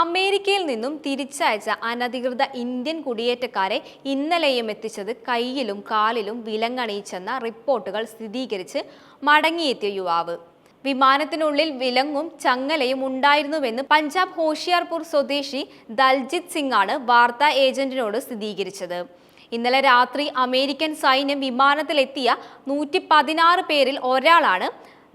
അമേരിക്കയിൽ നിന്നും തിരിച്ചയച്ച അനധികൃത ഇന്ത്യൻ കുടിയേറ്റക്കാരെ ഇന്നലെയും എത്തിച്ചത് കയ്യിലും കാലിലും വിലങ്ങണിയിച്ചെന്ന റിപ്പോർട്ടുകൾ സ്ഥിരീകരിച്ച് മടങ്ങിയെത്തിയ യുവാവ്. വിമാനത്തിനുള്ളിൽ വിലങ്ങും ചങ്ങലയും ഉണ്ടായിരുന്നുവെന്ന് പഞ്ചാബ് ഹോഷിയാർപൂർ സ്വദേശി ദൽജിത് സിംഗ് ആണ് വാർത്താ ഏജന്റിനോട് സ്ഥിരീകരിച്ചത്. ഇന്നലെ രാത്രി അമേരിക്കൻ സൈന്യം വിമാനത്തിലെത്തിയ നൂറ്റി പതിനാറ് പേരിൽ ഒരാളാണ്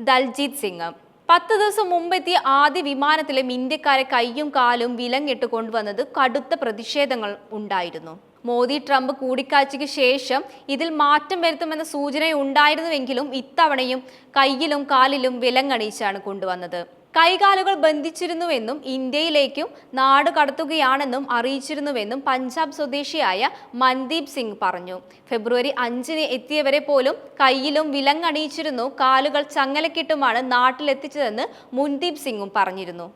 ദൽജിത് സിംഗ്. പത്ത് ദിവസം മുമ്പെത്തിയ ആദ്യ വിമാനത്തിലും ഇന്ത്യക്കാരെ കൈയും കാലും വിലങ്ങിട്ട് കൊണ്ടുവന്നത് കടുത്ത പ്രതിഷേധങ്ങൾ ഉണ്ടായിരുന്നു. മോദി ട്രംപ് കൂടിക്കാഴ്ചയ്ക്ക് ശേഷം ഇതിൽ മാറ്റം വരുത്തുമെന്ന സൂചനയുണ്ടായിരുന്നുവെങ്കിലും ഇത്തവണയും കയ്യിലും കാലിലും വിലങ്ങണിയിച്ചാണ് കൊണ്ടുവന്നത്. കൈകാലുകൾ ബന്ധിച്ചിരുന്നുവെന്നും ഇന്ത്യയിലേക്കും നാട് കടത്തുകയാണെന്നും അറിയിച്ചിരുന്നുവെന്നും പഞ്ചാബ് സ്വദേശിയായ മൻദീപ് സിംഗ് പറഞ്ഞു. ഫെബ്രുവരി അഞ്ചിന് എത്തിയവരെ പോലും കയ്യിലും വിലങ്ങണിയിച്ചിരുന്നു. കാലുകൾ ചങ്ങലക്കിട്ടുമാണ് നാട്ടിലെത്തിച്ചതെന്ന് മുൻദീപ് സിംഗും പറഞ്ഞിരുന്നു.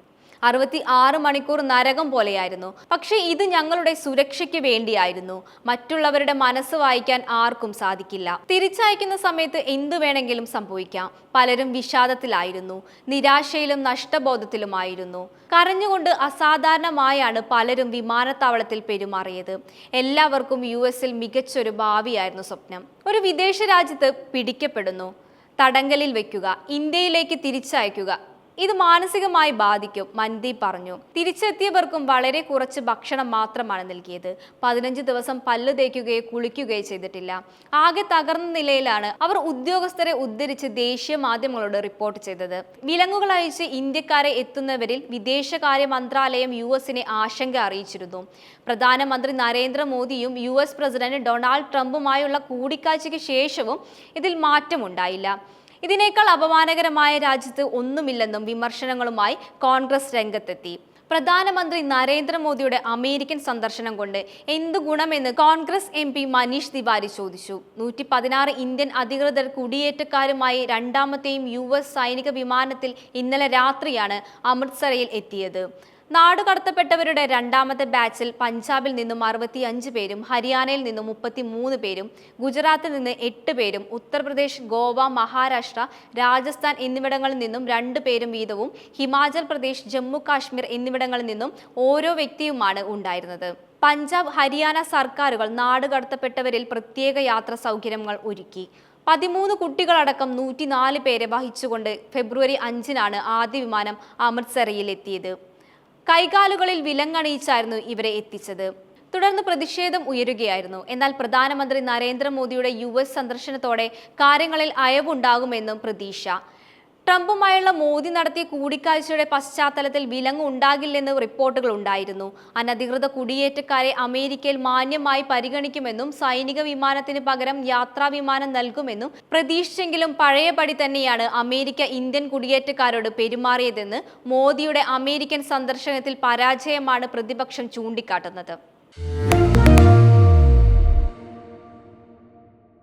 അറുപത്തി ആറ് മണിക്കൂർ നരകം പോലെയായിരുന്നു. പക്ഷേ ഇത് ഞങ്ങളുടെ സുരക്ഷയ്ക്ക് വേണ്ടിയായിരുന്നു. മറ്റുള്ളവരുടെ മനസ്സ് വായിക്കാൻ ആർക്കും സാധിക്കില്ല. തിരിച്ചയക്കുന്ന സമയത്ത് എന്തു വേണമെങ്കിലും സംഭവിക്കാം. പലരും വിഷാദത്തിലായിരുന്നു. നിരാശയിലും നഷ്ടബോധത്തിലുമായിരുന്നു. കരഞ്ഞുകൊണ്ട് അസാധാരണമായാണ് പലരും വിമാനത്താവളത്തിൽ പെരുമാറിയത്. എല്ലാവർക്കും യു എസിൽ മികച്ചൊരു ഭാവിയായിരുന്നു സ്വപ്നം. ഒരു വിദേശ രാജ്യത്ത് പിടിക്കപ്പെടുന്നു. തടങ്കലിൽ വെക്കുക. ഇന്ത്യയിലേക്ക് തിരിച്ചയക്കുക. ഇത് മാനസികമായി ബാധിക്കും മൻദീപ് പറഞ്ഞു. തിരിച്ചെത്തിയവർക്കും വളരെ കുറച്ച് ഭക്ഷണം മാത്രമാണ് നൽകിയത്. പതിനഞ്ച് ദിവസം പല്ല് തേക്കുകയോ കുളിക്കുകയോ ചെയ്തിട്ടില്ല. ആകെ തകർന്ന നിലയിലാണ് അവർ ഉദ്യോഗസ്ഥരെ ഉദ്ധരിച്ച് ദേശീയ മാധ്യമങ്ങളോട് റിപ്പോർട്ട് ചെയ്തത്. വിലങ്ങുകൾ അയച്ച് ഇന്ത്യക്കാരെ എത്തുന്നവരിൽ വിദേശകാര്യ മന്ത്രാലയം യു എസിനെ ആശങ്ക അറിയിച്ചിരുന്നു. പ്രധാനമന്ത്രി നരേന്ദ്രമോദിയും യു എസ് പ്രസിഡന്റ് ഡൊണാൾഡ് ട്രംപുമായുള്ള കൂടിക്കാഴ്ചയ്ക്ക് ശേഷവും ഇതിൽ മാറ്റമുണ്ടായില്ല. ഇതിനേക്കാൾ അപമാനകരമായ രാജ്യത്ത് ഒന്നുമില്ലെന്നും വിമർശനങ്ങളുമായി കോൺഗ്രസ് രംഗത്തെത്തി. പ്രധാനമന്ത്രി നരേന്ദ്രമോദിയുടെ അമേരിക്കൻ സന്ദർശനം കൊണ്ട് എന്തു ഗുണമെന്ന് കോൺഗ്രസ് എം പി മനീഷ് തിവാരി ചോദിച്ചു. നൂറ്റി പതിനാറ് ഇന്ത്യൻ അധികൃതർ കുടിയേറ്റക്കാരുമായി രണ്ടാമത്തെയും യു എസ് സൈനിക വിമാനത്തിൽ ഇന്നലെ രാത്രിയാണ് അമൃത്സറയിൽ എത്തിയത്. നാട് കടത്തപ്പെട്ടവരുടെ രണ്ടാമത്തെ ബാച്ചിൽ പഞ്ചാബിൽ നിന്നും അറുപത്തി അഞ്ച് പേരും ഹരിയാനയിൽ നിന്നും മുപ്പത്തി മൂന്ന് പേരും ഗുജറാത്തിൽ നിന്ന് എട്ട് പേരും ഉത്തർപ്രദേശ് ഗോവ മഹാരാഷ്ട്ര രാജസ്ഥാൻ എന്നിവിടങ്ങളിൽ നിന്നും രണ്ട് പേരും വീതവും ഹിമാചൽ പ്രദേശ് ജമ്മു കാശ്മീർ എന്നിവിടങ്ങളിൽ നിന്നും ഓരോ വ്യക്തിയുമാണ് ഉണ്ടായിരുന്നത്. പഞ്ചാബ് ഹരിയാന സർക്കാരുകൾ നാടുകടത്തപ്പെട്ടവരിൽ പ്രത്യേക യാത്രാ സൗകര്യങ്ങൾ ഒരുക്കി. പതിമൂന്ന് കുട്ടികളടക്കം നൂറ്റിനാല് പേരെ വഹിച്ചുകൊണ്ട് ഫെബ്രുവരി അഞ്ചിനാണ് ആദ്യ വിമാനം അമൃത്സറിൽ എത്തിയത് കൈകാലുകളിൽ വിലങ്ങണിയിച്ചായിരുന്നു ഇവരെ എത്തിച്ചത്. തുടർന്ന് പ്രതിഷേധം ഉയരുകയായിരുന്നു. എന്നാൽ പ്രധാനമന്ത്രി നരേന്ദ്രമോദിയുടെ യു എസ് സന്ദർശനത്തോടെ കാര്യങ്ങളിൽ അയവുണ്ടാകുമെന്നും പ്രതീക്ഷ. ട്രംപുമായുള്ള മോദി നടത്തിയ കൂടിക്കാഴ്ചയുടെ പശ്ചാത്തലത്തിൽ വിലങ്ങ് ഉണ്ടാകില്ലെന്ന് റിപ്പോർട്ടുകൾ ഉണ്ടായിരുന്നു. അനധികൃത കുടിയേറ്റക്കാരെ അമേരിക്കയിൽ മാന്യമായി പരിഗണിക്കുമെന്നും സൈനിക വിമാനത്തിന് പകരം യാത്രാ വിമാനം നൽകുമെന്നും പ്രതീക്ഷിച്ചെങ്കിലും പഴയപടി തന്നെയാണ് അമേരിക്ക ഇന്ത്യൻ കുടിയേറ്റക്കാരോട് പെരുമാറിയതെന്ന് മോദിയുടെ അമേരിക്കൻ സന്ദർശനത്തിൽ പരാജയമാണ് പ്രതിപക്ഷം ചൂണ്ടിക്കാട്ടുന്നത്.